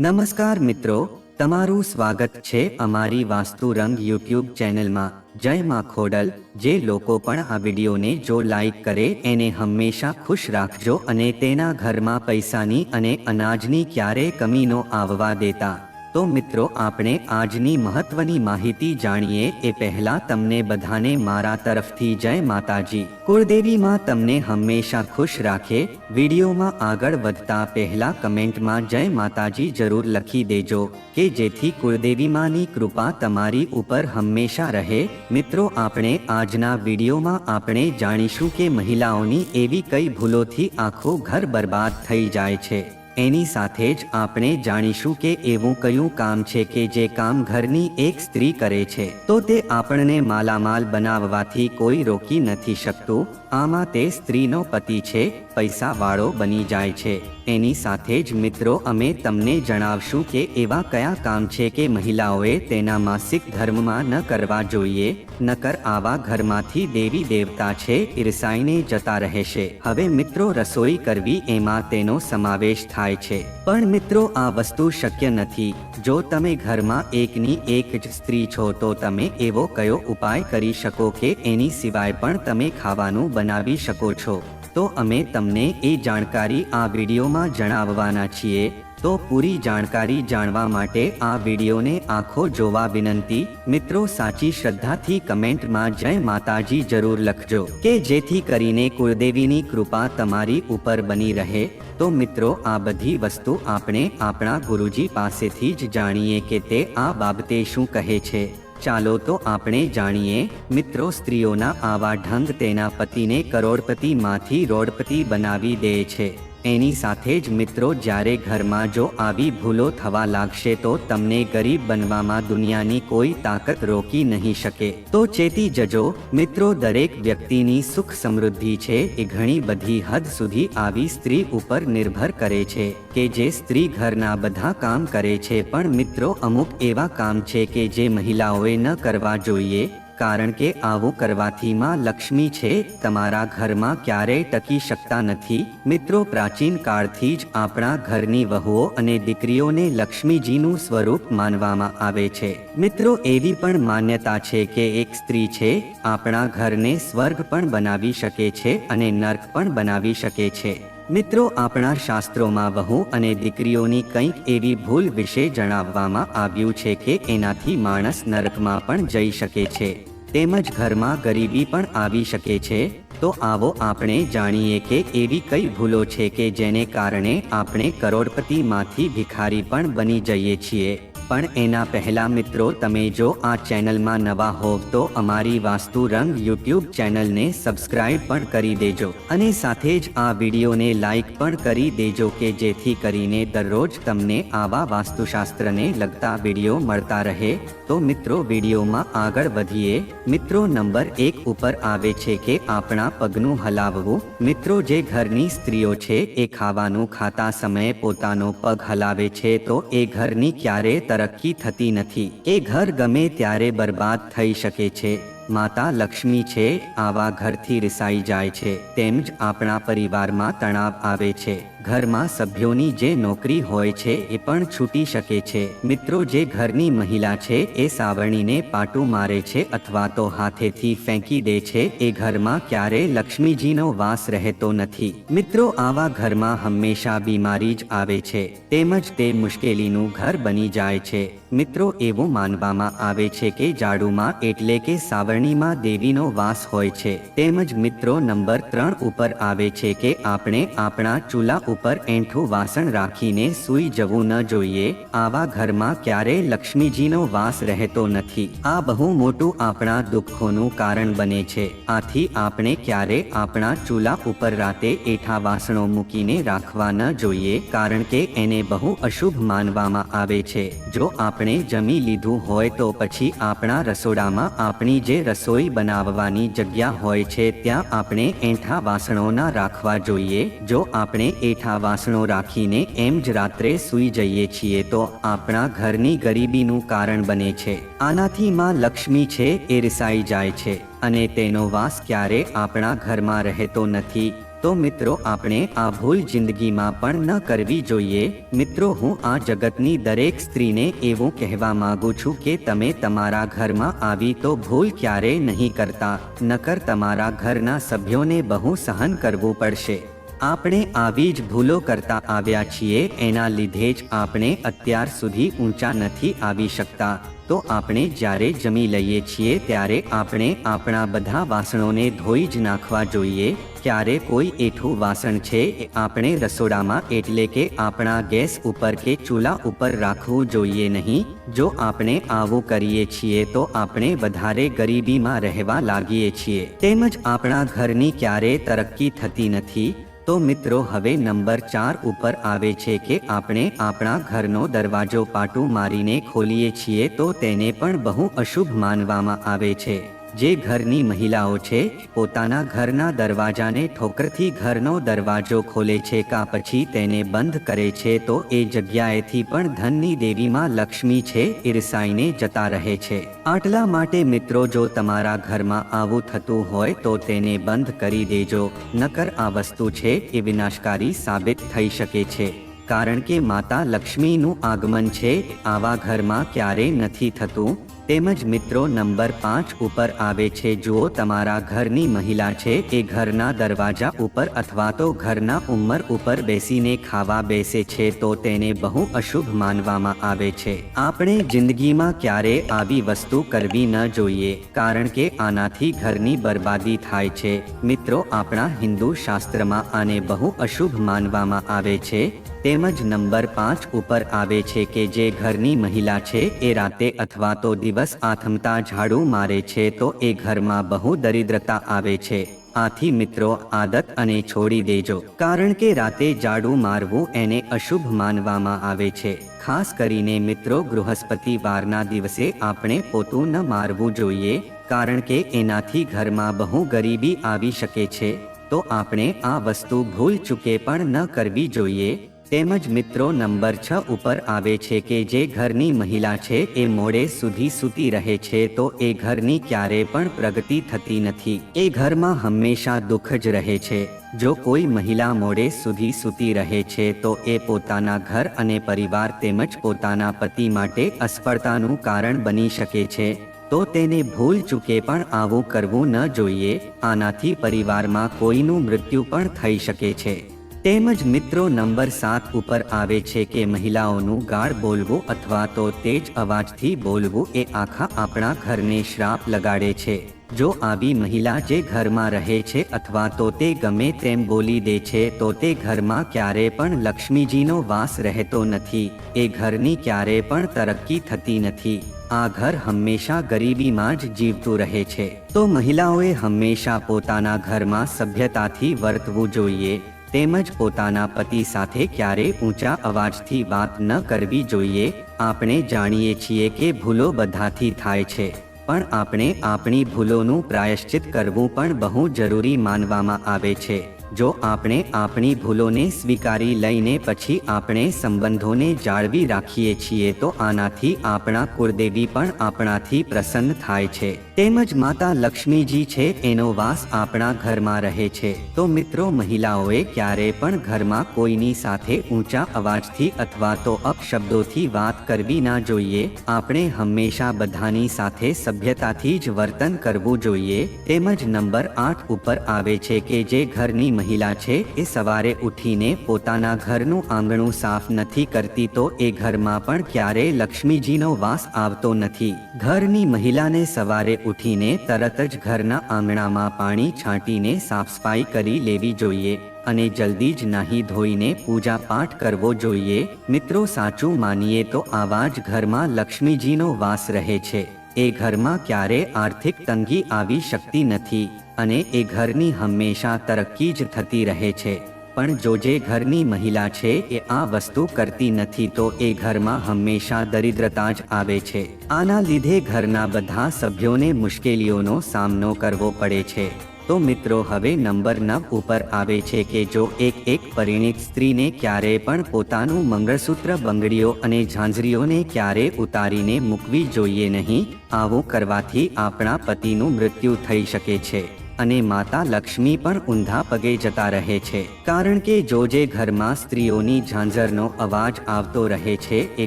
નમસ્કાર મિત્રો, તમારું સ્વાગત છે અમારી વાસ્તુ રંગ યુટ્યુબ ચેનલમાં. જય માં ખોડલ, જે લોકો પણ આ વિડીયોને જો લાઈક કરે એને હંમેશા ખુશ રાખજો અને તેના ઘરમાં પૈસાની અને અનાજની ક્યારેય કમી નો આવવા દેતા. તો મિત્રો, આપણે આજની મહત્વની માહિતી જાણીએ. એ પહેલા તમને બધાને મારા તરફથી જય માતાજી. કુળદેવી માં તમને હંમેશા ખુશ રાખે. વિડીયોમાં આગળ વધતા પહેલા કમેન્ટમાં જય માતાજી જરૂર લખી દેજો કે જેથી કુળદેવી માની કૃપા તમારી ઉપર હંમેશા રહે. મિત્રો, આપણે આજના વિડીયોમાં આપણે જાણીશું કે મહિલાઓની એવી કઈ ભૂલોથી આખો ઘર બરબાદ થઈ જાય છે. એની સાથે જ આપણે જાણીશું કે એવું કયું કામ છે કે જે કામ ઘરની એક સ્ત્રી કરે છે. તો તે આપણને માલામાલ બનાવવાથી કોઈ રોકી નથી શકતું. આમાં તે સ્ત્રીનો પતિ છે પૈસા વાળો બની જાય છે. એની સાથે જ મિત્રો, અમે તમને જણાવશું કે એવા કયા કામ છે કે મહિલાઓએ તેના માસિક ધર્મમાં ન કરવા જોઈએ, નકર આવા ઘરમાંથી દેવી દેવતા છે, ઈરસાઈને જતા રહેશે. હવે મિત્રો, રસોઈ કરવી એમાં તેનો સમાવેશ થાય છે. પણ મિત્રો, આ વસ્તુ શક્ય નથી. જો તમે ઘરમાં એકની એક જ સ્ત્રી છો, તો તમે એવો કયો ઉપાય કરી શકો કે એની સિવાય પણ તમે ખાવાનું બનાવી શકો છો. તો અમે તમને એ જાણકારી આ વિડીયોમાં જણાવવાના છીએ. તો પૂરી જાણકારી જાણવા માટે આ વિડીયોને આખો જોવા વિનંતી. મિત્રો સાચી શ્રદ્ધાથી કમેન્ટમાં જય માતાજી જરૂર લખજો. કે જેથી કરીને કુળદેવીની કૃપા તમારી ઉપર બની રહે. તો મિત્રો આ બધી વસ્તુ આપણે આપણા ગુરુજી પાસેથી જ જાણીએ કે તે આ બાબતે શું કહે છે. ચાલો તો આપણે જાણીએ, મિત્રો સ્ત્રીઓના આવા ઢંગ તેના પતિને કરોડપતિમાંથી રોડપતિ બનાવી દે છે. એની સાથે જ મિત્રો, જ્યારે ઘરમાં જો આવી ભૂલો થવા લાગશે તો તમને ગરીબ બનવામાં દુનિયાની કોઈ તાકાત રોકી નહીં શકે. તો ચેતી જજો, મિત્રો, દરેક વ્યક્તિની સુખ સમૃદ્ધિ છે એ ઘણી બધી હદ સુધી આવી સ્ત્રી ઉપર નિર્ભર કરે છે કે જે સ્ત્રી ઘરના બધા કામ કરે છે. પણ મિત્રો, અમુક એવા કામ છે કે જે મહિલાઓએ ન કરવા જોઈએ કારણ કે આવું કરવાથી માં લક્ષ્મી છે, તમારા ઘરમાં ક્યારેય ટકી શકતા નથી. મિત્રો, પ્રાચીન કાળથી જ આપણા ઘરની વહુઓ અને દીકરીઓને લક્ષ્મીજીનું સ્વરૂપ માનવામાં આવે છે. મિત્રો, એવી પણ માન્યતા છે કે એક સ્ત્રી છે, આપણા ઘરને સ્વર્ગ પણ બનાવી શકે છે અને નર્ક પણ બનાવી શકે છે. મિત્રો, આપણા શાસ્ત્રોમાં વહુ અને દીકરીઓની કંઈક એવી ભૂલ વિશે જણાવવામાં આવ્યું છે કે એનાથી માણસ નરકમાં પણ જઈ શકે છે. તેમજ ઘરમાં ગરીબી પણ આવી શકે છે, તો આવો આપણે જાણીએ કે એવી કઈ ભૂલો છે કે જેને કારણે આપણે કરોડપતિમાંથી ભિખારી પણ બની જઈએ છીએ. પણ એના પહેલા મિત્રો, તમે જો આ ચેનલમાં નવા હોવ તો અમારી વાસ્તુ રંગ યુટ્યુબ ચેનલને સબસ્ક્રાઇબ પણ કરી દેજો અને સાથે જ આ વિડીયોને લાઈક પણ કરી દેજો કે જેથી કરીને દરરોજ તમને આવા વાસ્તુશાસ્ત્રને લગતા વીડિયો મળતા રહે. તો મિત્રો, વિડીયોમાં આગળ વધીએ. મિત્રો, નંબર એક ઉપર આવે છે કે આપણા પગનું હલાવવું. મિત્રો, જે ઘરની સ્ત્રીઓ છે, એ ખાવાનું ખાતા સમયે પોતાનો પગ હલાવે છે તો એ ઘરની ક્યારે તરક્કી થતી નથી. એ ઘર ગમે ત્યારે બરબાદ થઈ શકે છે. માતા લક્ષ્મી છે, આવા ઘરથી રિસાઈ જાય છે તેમજ આપણા પરિવારમાં તણાવ આવે છે. ઘરમાં સભ્યોની જે નોકરી હોય છે, એ પણ છૂટી શકે છે. મિત્રો જે ઘરની મહિલા છે, એ સાવરણીને પાટું મારે છે અથવા તો હાથેથી ફેંકી દે છે, એ ઘરમાં ક્યારે લક્ષ્મીજીનો વાસ રહેતો નથી. મિત્રો આવા ઘરમાં હંમેશા બીમારી જ આવે છે તેમજ તે મુશ્કેલીનું ઘર બની જાય છે. મિત્રો, એવું માનવામાં આવે છે કે જાડુમાં એટલે કે સાવરણીમાં દેવીનો વાસ હોય છે. તેમજ મિત્રો, નંબર ત્રણ ઉપર આવે છે કે આપણે આપણા ચૂલા ઉપર એંઠું વાસણ રાખીને સૂઈ જવું ન જોઈએ. આવા ઘરમાં ક્યારે લક્ષ્મીજીનો વાસ રહેતો નથી. આ બહુ મોટું આપણા દુઃખોનું કારણ બને છે. આથી આપણે ક્યારે આપણા ચૂલા ઉપર રાતે એઠા વાસણો મૂકીને રાખવા ન જોઈએ, કારણ કે એને બહુ અશુભ માનવામાં આવે છે. જો આપણે જમી લીધું હોય તો પછી આપણા રસોડામાં આપણી જે રસોઈ બનાવવાની જગ્યા હોય છે ત્યાં આપણે એઠા વાસણો ના રાખવા જોઈએ. જો આપણે એઠા વાસણો રાખીને એમ જ રાત્રે સૂઈ જઈએ છીએ તો આપણા ઘરની ગરીબીનું કારણ બને છે. આનાથી માં લક્ષ્મી છે એ રિસાઈ જાય છે અને તેનો વાસ ક્યારે આપણા ઘરમાં રહેતો નથી. તો મિત્રો, આપણે આ ભૂલ જિંદગીમાં પણ ન કરવી જોઈએ. મિત્રો, હું આ જગતની દરેક સ્ત્રીને એવું કહેવા માંગુ છું કે તમે તમારા ઘરમાં આવી તો ભૂલ ક્યારેય નહીં કરતા, નકર તમારા ઘરના સભ્યોને બહુ સહન કરવું પડશે. આપણે આવી જ ભૂલો કરતા આવ્યા છીએ, એના લીધે જ આપણે અત્યાર સુધી ઊંચા નથી આવી શકતા. તો આપણે જ્યારે જમી લઈએ છીએ ત્યારે આપણે આપણા બધા વાસણોને ધોઈ જ નાખવા જોઈએ. ક્યારે કોઈ એઠું વાસણ છે એ આપણે રસોડામાં એટલે કે આપણા ગેસ ઉપર કે ચૂલા ઉપર રાખવું જોઈએ નહીં. જો આપણે આવું કરીએ છીએ તો આપણે વધારે ગરીબીમાં રહેવા લાગીએ છીએ. તેમજ આપણા ઘરની ક્યારે તરક્કી થતી નથી. તો મિત્રો, હવે નંબર ચાર ઉપર આવે છે કે આપણે આપણા ઘરનો દરવાજો પાટું મારીને ખોલીએ છીએ તો તેને પણ બહુ અશુભ માનવામાં આવે છે. જે ઘરની મહિલાઓ છે, પોતાના ઘરના દરવાજાને ઠોકરથી ઘરનો દરવાજો ખોલે છે કા પછી તેને બંધ કરે છે તો એ જગ્યાએથી પણ ધનની દેવીમાં લક્ષ્મી છે ઈર્ષાઈને જતા રહે છે. આટલા માટે મિત્રો જો તમારા ઘરમાં આવું થતું હોય તો તેને બંધ કરી દેજો, નકર આ વસ્તુ છે એ વિનાશકારી સાબિત થઈ શકે છે. કારણ કે માતા લક્ષ્મીનું આગમન છે, આવા ઘરમાં ક્યારેય નથી થતું તેમજ મિત્રો નંબર પાંચ ઉપર આવે છે, જો તમારા ઘરની મહિલા છે, એ ઘરના દરવાજા ઉપર અથવા તો ઘરના ઉંમર ઉપર બેસીને ખાવા બેસે છે, તો તેને બહુ અશુભ માનવામાં આવે છે. આપણે જિંદગીમાં ક્યારે આવી વસ્તુ કરવી ન જોઈએ, કારણ કે આનાથી ઘરની બરબાદી થાય છે. મિત્રો, આપણા હિન્દુ શાસ્ત્રમાં આને બહુ અશુભ માનવામાં આવે છે. તેમજ નંબર પાંચ ઉપર આવે છે કે જે ઘરની મહિલા છે, એ રાતે અથવા તો દિવસ આથમતા ઝાડુ મારે છે તો એ ઘરમાં બહુ દરિદ્રતા આવે છે. આથી મિત્રો, આદત અને છોડી દેજો. કારણ કે રાતે ઝાડુ મારવું એને અશુભ માનવામાં આવે છે. ખાસ કરીને મિત્રો બૃહસ્પતિવારના દિવસે આપણે પોતું ન મારવું જોઈએ, કારણ કે એનાથી ઘરમાં બહુ ગરીબી આવી શકે છે, તો આપણે આ વસ્તુ ભૂલ ચૂકે પણ ન કરવી જોઈએ. તેમજ મિત્રો નંબર છ ઉપર આવે છે કે જે ઘરની મહિલા છે, એ મોડે સુધી સૂતી રહે છે, તો એ ઘરની ક્યારે પણ પ્રગતિ થતી નથી. એ ઘરમાં હંમેશા દુઃખ જ રહે છે. જો કોઈ મહિલા મોડે સુધી સૂતી રહે છે, તો એ પોતાના ઘર અને પરિવાર તેમજ પોતાના પતિ માટે અસફળતાનું કારણ બની શકે છે. તો તેને ભૂલ ચૂકે પણ આવું કરવું ન જોઈએ. આનાથી પરિવારમાં કોઈનું મૃત્યુ પણ થઈ શકે છે. તેમજ મિત્રો નંબર સાત ઉપર આવે છે કે મહિલાઓનું ગાળ બોલવું અથવા તો તેજ અવાજથી બોલવું એ આખા આપણા ઘરને શ્રાપ લગાડે છે. જો આવી મહિલા જે ઘરમાં રહે છે અથવા તો તે ગમે તેમ બોલી દે છે તો તે ઘરમાં ક્યારે પણ લક્ષ્મીજીનો વાસ રહેતો નથી. એ ઘરની ક્યારે પણ તરક્કી થતી નથી. આ ઘર હંમેશા ગરીબીમાં જ જીવતું રહે છે. તો મહિલાઓએ હંમેશા પોતાના ઘરમાં સભ્યતાથી વર્તવું જોઈએ. તેમજ પોતાના પતિ સાથે ક્યારે ઊંચા અવાજથી વાત ન કરવી જોઈએ. આપણે જાણીએ છીએ કે ભૂલો બધાથી થાય છે, પણ આપણે આપણી ભૂલોનું પ્રાયશ્ચિત કરવું પણ બહુ જરૂરી માનવામાં આવે છે. જો આપણે આપણી ભૂલોને સ્વીકારી લઈને પછી આપણે સંબંધોને જાળવી રાખીએ છીએ તો આનાથી આપણા કુળદેવી પણ આપણાથી પ્રસન્ન થાય છે. તેમજ માતા લક્ષ્મીજી છે, એનો વાસ આપણા ઘરમાં રહે છે. તો મિત્રો, મહિલાઓએ ક્યારે પણ ઘરમાં કોઈની સાથે ઊંચા અવાજથી અથવા તો અપશબ્દોથી વાત કરવી ના જોઈએ. આપણે હંમેશા બધાની સાથે સભ્યતાથી જ વર્તન કરવું જોઈએ. તેમજ નંબર આઠ ઉપર આવે છે કે જે ઘરની મહિલા છે, એ સવારે ઉઠીને પોતાના ઘરનું આંગણું સાફ નથી કરતી તો એ ઘરમાં પણ ક્યારેય લક્ષ્મીજીનો વાસ આવતો નથી. ઘરની મહિલાને સવારે ઉઠીને તરત જ ઘરના આંગણામાં પાણી છાંટીને સાફ સફાઈ કરી લેવી જોઈએ અને જલ્દી જ નાહી ધોઈને પૂજા પાઠ કરવો જોઈએ. મિત્રો સાચું માનીએ તો આવા જ ઘરમાં લક્ષ્મીજીનો વાસ રહે છે. એ ઘરમાં ક્યારે આર્થિક તંગી આવી શકતી નથી અને એ ઘરની હંમેશા તરક્કી જ થતી રહે છે. પણ જો જે ઘરની મહિલા છે એ આ વસ્તુ કરતી નથી તો એ ઘરમાં હંમેશા દરિદ્રતા જ આવે છે. આના લીધે ઘરના બધા સભ્યોને મુશ્કેલીઓનો સામનો કરવો પડે છે. તો મિત્રો હવે નંબર નવ ઉપર આવે છે કે જો એક એક પરિણીત સ્ત્રીને ક્યારે પણ પોતાનું મંગળસૂત્ર બંગડીઓ અને ઝાંઝરીઓને ક્યારે ઉતારીને મૂકવી જોઈએ નહીં, આવું કરવાથી આપણા પતિનું મૃત્યુ થઈ શકે છે. અને માતા લક્ષ્મી પણ ઊંધા પગે જતા રહે છે. કારણ કે જો જે ઘરમાં સ્ત્રીઓની ઝાંઝરનો અવાજ આવતો રહે છે, એ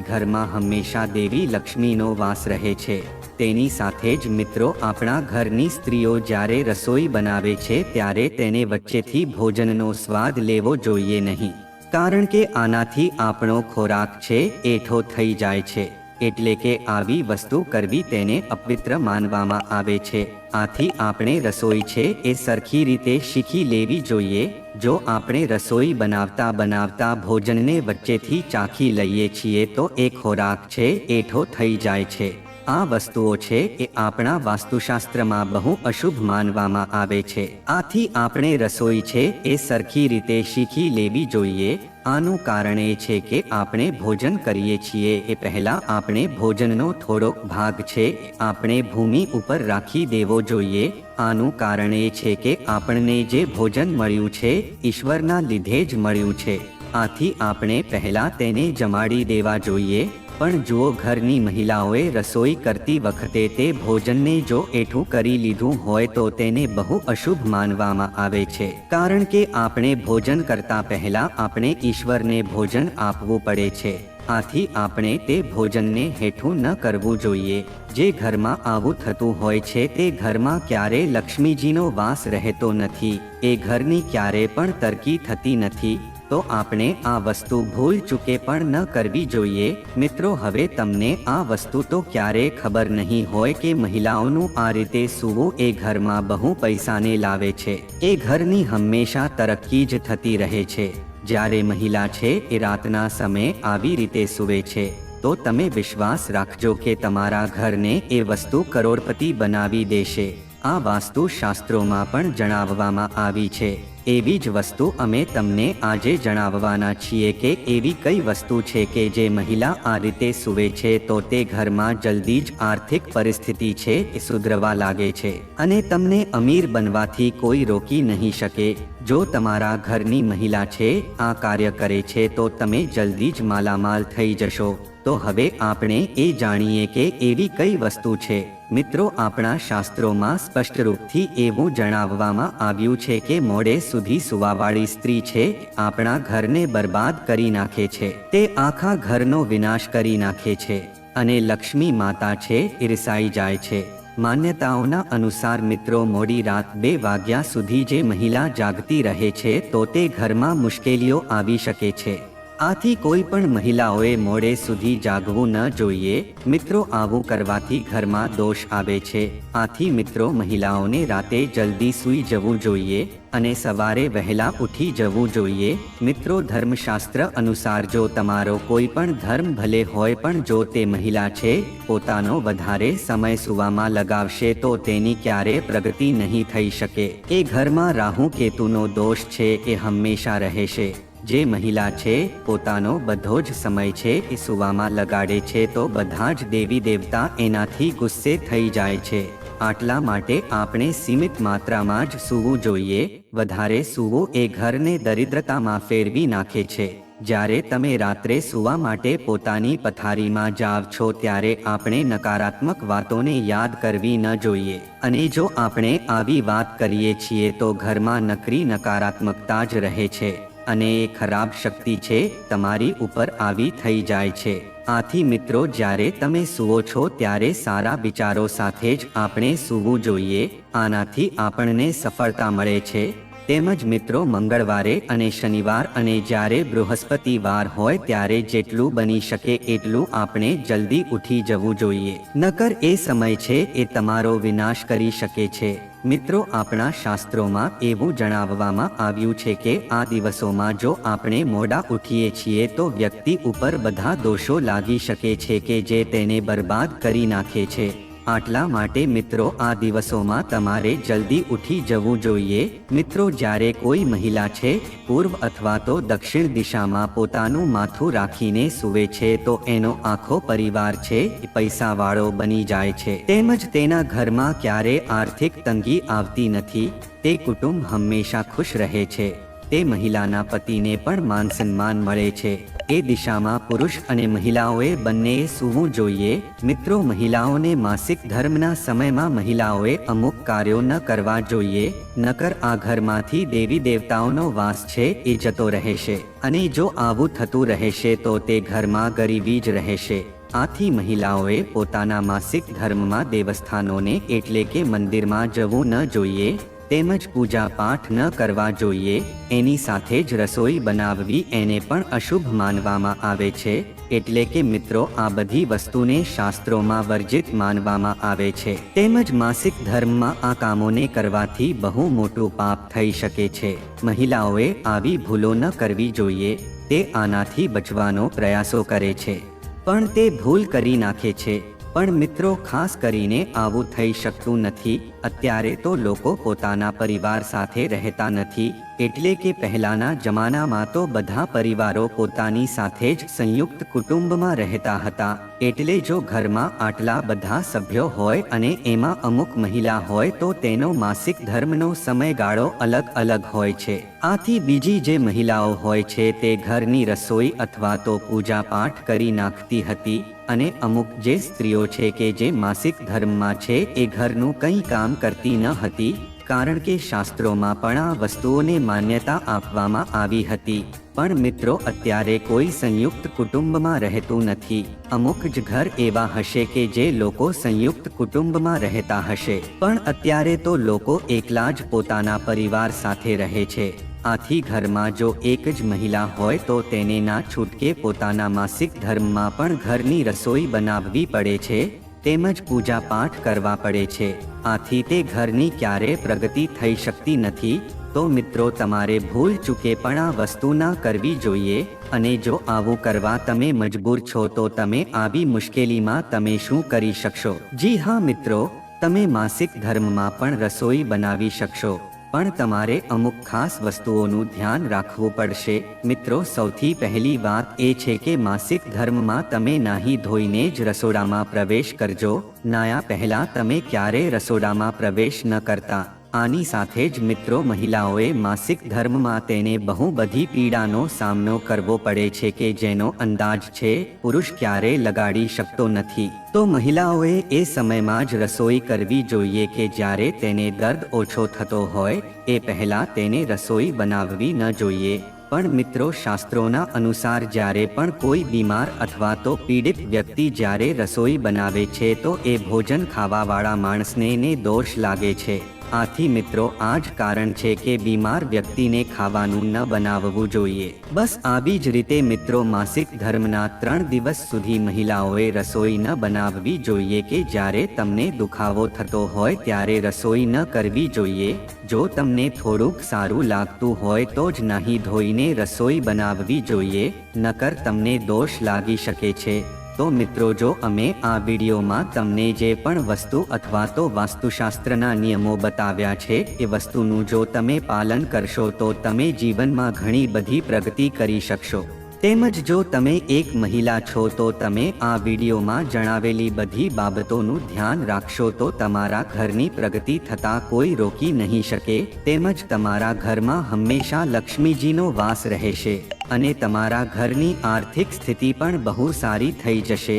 ઘરમાં હંમેશા દેવી લક્ષ્મીનો વાસ રહે છે. તેની સાથે જ મિત્રો આપણા ઘરની સ્ત્રીઓ જ્યારે રસોઈ બનાવે છે, ત્યારે તેને વચ્ચેથી ભોજનનો સ્વાદ લેવો જોઈએ નહીં. કારણ કે આનાથી આપણો ખોરાક છે, એઠો થઈ જાય છે. એટલે કે આવી વસ્તુ કરવી તેને અપવિત્ર માનવામાં આવે છે. આથી આપણે રસોઈ છે એ સરખી રીતે શીખી લેવી જોઈએ. જો આપણે રસોઈ બનાવતા બનાવતા ભોજનને વચ્ચેથી ચાખી લઈએ છીએ તો એ ખોરાક છે, એઠો થઈ જાય છે. આ વસ્તુઓ છે એ આપણા વાસ્તુશાસ્ત્રમાં બહુ અશુભ માનવામાં આવે છે. આથી આપણે રસોઈ છે એ સરખી રીતે શીખી લેવી જોઈએ. આનું કારણ એ છે કે આપણે ભોજન કરીએ છીએ એ પહેલા આપણે ભોજનનો થોડોક ભાગ છે, આપણે ભૂમિ ઉપર રાખી દેવો જોઈએ. આનું કારણ એ છે કે આપણને જે ભોજન મળ્યું છે, ઈશ્વરના લીધે જ મળ્યું છે. આથી આપણે પહેલા તેને જમાડી દેવા જોઈએ. પણ જો ઘરની મહિલાઓએ રસોઈ કરતી વખતે તે ભોજનને જો એઠું કરી લીધું હોય તો તેને બહુ અશુભ માનવામાં આવે છે. કારણ કે આપણે ભોજન કરતા પહેલા આપણે ઈશ્વરને ભોજન આપવું પડે છે. આથી આપણે તે ભોજનને હેઠું ન કરવું જોઈએ. જે ઘરમાં આવું થતું હોય છે તે ઘરમાં ક્યારે લક્ષ્મીજીનો વાસ રહેતો નથી. એ ઘરની ક્યારે પણ તરકી થતી નથી. તો આપણે આ વસ્તુ ભૂલ ચૂકે પણ ન કરવી જોઈએ. મિત્રો, હવે તમને આ વસ્તુ તો ક્યારે ખબર નહીં હોય કે મહિલાઓનું આ રીતે સૂવું એ ઘરમાં બહુ પૈસાને લાવે છે. એ ઘરની હંમેશા તરક્કી જ થતી રહે છે. જ્યારે મહિલા છે એ રાતના સમયે આવી રીતે સૂવે છે, તો તમે વિશ્વાસ રાખજો કે તમારા ઘરને એ વસ્તુ કરોડપતિ બનાવી દેશે. આ વાસ્તુ શાસ્ત્રોમાં પણ જણાવવામાં આવી છે. એવી જ વસ્તુ અમે તમને આજે જણાવવાના છીએ કે એવી કઈ વસ્તુ છે કે જે મહિલા આ રીતે સૂવે છે તો તે ઘરમાં જલ્દી જ આર્થિક પરિસ્થિતિ છે એ સુધરવા લાગે છે. અને તમને અમીર બનવાથી કોઈ રોકી નહીં શકે. જો તમારા ઘરની મહિલા છે, આ કાર્ય કરે છે તો તમે જલ્દી જ માલામાલ થઈ જશો. તો હવે આપણે એ જાણીએ કે એવી કઈ વસ્તુ છે મિત્રો, આપણા શાસ્ત્રોમાં સ્પષ્ટ રૂપથી એવું જણાવવામાં આવ્યું છે કે મોડે સુધી સુવાવાળી સ્ત્રી છે, આપણા ઘરને બરબાદ કરી નાખે છે. તે આખા ઘરનો વિનાશ કરી નાખે છે અને લક્ષ્મી માતા છે ઈર્ષાઈ જાય છે. માન્યતાઓના અનુસાર મિત્રો, મોડી રાત બે વાગ્યા સુધી જે મહિલા જાગતી રહે છે, તો તે ઘરમાં મુશ્કેલીઓ આવી શકે છે. આથી કોઈ પણ મહિલાઓએ મોડે સુધી જાગવું ન જોઈએ. મિત્રો, આવું કરવાથી ઘરમાં દોષ આવે છે. આથી મિત્રો, મહિલાઓને રાતે જલ્દી સૂઈ જવું જોઈએ અને સવારે વહેલા ઉઠી જવું જોઈએ. મિત્રો, ધર્મશાસ્ત્ર અનુસાર જો તમારો કોઈ પણ ધર્મ ભલે હોય પણ જો તે મહિલા છે, પોતાનો વધારે સમય સુવામાં લગાવશે તો તેની ક્યારે પ્રગતિ નહીં થઈ શકે. એ ઘરમાં રાહુ કેતુનો દોષ છે એ હંમેશા રહેશે. જે મહિલા છે, પોતાનો બધો જ સમય છે, એ સુવામાં લગાડે છે તો બધા જ દેવી દેવતા એનાથી ગુસ્સે થઈ જાય છે. આટલા માટે આપણે સીમિત માત્રામાં જ સૂવું જોઈએ, વધારે સૂવું એ ઘરને દરિદ્રતામાં ફેરવી નાખે છે. જ્યારે તમે રાત્રે સૂવા માટે પોતાની પથારીમાં જાવ છો ત્યારે આપણે નકારાત્મક વાતોને યાદ કરવી ન જોઈએ. અને જો આપણે આવી વાત કરીએ છીએ તો ઘરમાં નકરી નકારાત્મકતા જ રહે છે. અને એ ખરાબ શક્તિ છે તમારી ઉપર આવી થઈ જાય છે. આથી મિત્રો, જ્યારે તમે સૂવો છો, ત્યારે સારા વિચારો સાથે જ આપણે સૂવું જોઈએ. આનાથી આપણને સફળતા મળે છે. તેમજ મિત્રો, મંગળવારે અને શનિવાર અને જ્યારે બૃહસ્પતિવાર હોય, ત્યારે જેટલું બની શકે એટલું આપણે જલ્દી ઉઠી જવું જોઈએ. નકર એ સમય છે એ તમારો વિનાશ કરી શકે છે. મિત્રો, આપણા શાસ્ત્રોમાં એવું જણાવવામાં આવ્યું છે કે આ દિવસોમાં જો આપણે મોડા ઉઠીએ છીએ તો વ્યક્તિ ઉપર બધા દોષો લાગી શકે છે કે જે તેને બરબાદ કરી નાખે છે. આટલા માટે મિત્રો, આ દિવસોમાં તમારે જલ્દી ઉઠી જવું જોઈએ. મિત્રો, જ્યારે કોઈ મહિલા છે, પૂર્વ અથવા તો દક્ષિણ દિશામાં પોતાનું માથું રાખીને સૂવે છે, તો એનો આખો પરિવાર છે પૈસાવાળો બની જાય છે. તેમજ તેના ઘરમાં ક્યારે આર્થિક તંગી આવતી નથી, તે કુટુંબ હંમેશા ખુશ રહે છે. તે મહિલાના પતિને પણ માન સન્માન મળે છે. એ દિશામાં પુરુષ અને મહિલાઓએ બંનેએ સૂવું જોઈએ. મિત્રો, મહિલાઓને માસિક ધર્મના સમયમાં મહિલાઓએ અમુક કાર્યો ન કરવા જોઈએ, નકર આ ઘરમાંથી દેવી દેવતાઓનો વાસ છે એ જતો રહેશે. અને જો આવું થતું રહેશે તો તે ઘરમાં ગરીબી જ રહેશે. આથી મહિલાઓએ પોતાના માસિક ધર્મમાં દેવસ્થાનોને એટલે કે મંદિરમાં જવું ન જોઈએ. તેમજ પૂજા પાઠ ન કરવા જોઈએ, એની સાથે જ રસોઈ બનાવવી એને પણ અશુભ માનવામાં આવે છે, એટલે કે મિત્રો, આ બધી વસ્તુને શાસ્ત્રોમાં વર્જિત માનવામાં આવે છે. તેમજ માસિક ધર્મમાં આ કામોને કરવાથી બહુ મોટું પાપ થઈ શકે છે. મહિલાઓએ આવી ભૂલો ન કરવી જોઈએ, તે આનાથી બચવાનો પ્રયાસો કરે છે. પણ તે ભૂલ કરી નાખે છે. પણ મિત્રો, ખાસ કરીને આવું થઈ શકતું નથી અત્યારે તો લોકો પોતાના પરિવાર સાથે રહેતા નથી, એટલે કે પહેલાના જમાનામાં તો બધા પરિવારો પોતાની સાથે જ સંયુક્ત કુટુંબમાં રહેતા હતા, એટલે જો ઘરમાં આટલા બધા સભ્યો હોય અને એમાં અમુક મહિલા હોય તો તેનો માસિક ધર્મનો સમયગાળો અલગ અલગ હોય છે. આથી બીજી જે મહિલાઓ હોય છે તે ઘરની રસોઈ અથવા તો પૂજા પાઠ કરી નાખતી હતી, અને અમુક જે સ્ત્રીઓ છે કે જે માસિક ધર્મમાં છે એ ઘરનું કંઈ કામ કરતી ન હતી, કારણ કે શાસ્ત્રોમાં પણ આ વસ્તુઓને માન્યતા આપવામાં આવી હતી. પણ મિત્રો, અત્યારે કોઈ સંયુક્ત કુટુંબમાં રહેતું નથી. અમુક જ ઘર એવા હશે કે જે લોકો સંયુક્ત કુટુંબમાં રહેતા હશે. પણ અત્યારે તો લોકો એકલા જ પોતાના પરિવાર સાથે રહે છે. આથી ઘરમાં જો એક જ મહિલા હોય તો તેને ના છૂટકે પોતાના માસિક ધર્મમાં પણ ઘરની રસોઈ બનાવવી પડે છે. તેમજ પૂજા પાઠ કરવા પડે છે. આથી તે ઘરની ક્યારે પ્રગતિ થઈ શકતી નથી. તો મિત્રો, તમારે ભૂલ ચૂકે પણ આ વસ્તુ ના કરવી જોઈએ અને જો આવું કરવા તમે મજબૂર છો, તો તમે આવી મુશ્કેલીમાં તમે શું કરી શકશો? જી હા મિત્રો, તમે માસિક ધર્મમાં પણ રસોઈ બનાવી શકશો. પણ તમારે અમુક ખાસ વસ્તુઓનું ધ્યાન રાખવું પડશે. મિત્રો, સૌથી પહેલી વાત એ છે કે માસિક ધર્મમાં તમે નાહી ધોઈને જ રસોડામાં પ્રવેશ કરજો. નાયા પહેલા તમે ક્યારે રસોડામાં પ્રવેશ ન કરતા? આની સાથે જ મિત્રો મહિલાઓએ માસિક ધર્મમાં તેને બહુ બધી પીડાનો સામનો કરવો પડે છે કે જેનો અંદાજ છે, પુરુષ ક્યારે લગાડી શકતો નથી. તો મહિલાઓએ એ સમયમાં જ રસોઈ કરવી જોઈએ કે જ્યારે તેને દર્દ ઓછો થતો હોય, એ પહેલા તેને રસોઈ બનાવવી ન જોઈએ. પણ મિત્રો શાસ્ત્રોના અનુસાર જ્યારે પણ કોઈ બીમાર અથવા તો પીડિત વ્યક્તિ જ્યારે રસોઈ બનાવે છે તો એ ભોજન ખાવાવાળા માણસને દોષ લાગે છે. આથી મિત્રો, આ જ કારણ છે કે બીમાર વ્યક્તિને ખાવાનું ન બનાવવું જોઈએ. બસ આવી જ રીતે મિત્રો, માસિક ધર્મના ત્રણ દિવસ સુધી મહિલાઓએ રસોઈ ન બનાવવી જોઈએ કે જ્યારે તમને દુખાવો થતો હોય ત્યારે રસોઈ ન કરવી જોઈએ. જો તમને થોડુંક સારું લાગતું હોય તો જ નહીં ધોઈને રસોઈ બનાવવી જોઈએ, નકર તમને દોષ લાગી શકે છે. તો મિત્રો, જો અમે આ વિડીયોમાં તમને જે પણ વસ્તુ અથવા તો વાસ્તુશાસ્ત્રના નિયમો બતાવ્યા છે, એ વસ્તુનું જો તમે પાલન કરશો તો તમે જીવનમાં ઘણી બધી પ્રગતિ કરી શકશો. તેમજ જો તમે એક મહિલા છો તો તમે આ વિડીયોમાં જણાવેલી બધી બાબતોનું ધ્યાન રાખશો તો તમારા ઘરની પ્રગતિ થતા કોઈ રોકી નહીં શકે. તેમજ તમારા ઘરમાં હંમેશા લક્ષ્મીજીનો વાસ રહેશે અને તમારા ઘરની આર્થિક સ્થિતિ પણ બહુ સારી થઈ જશે.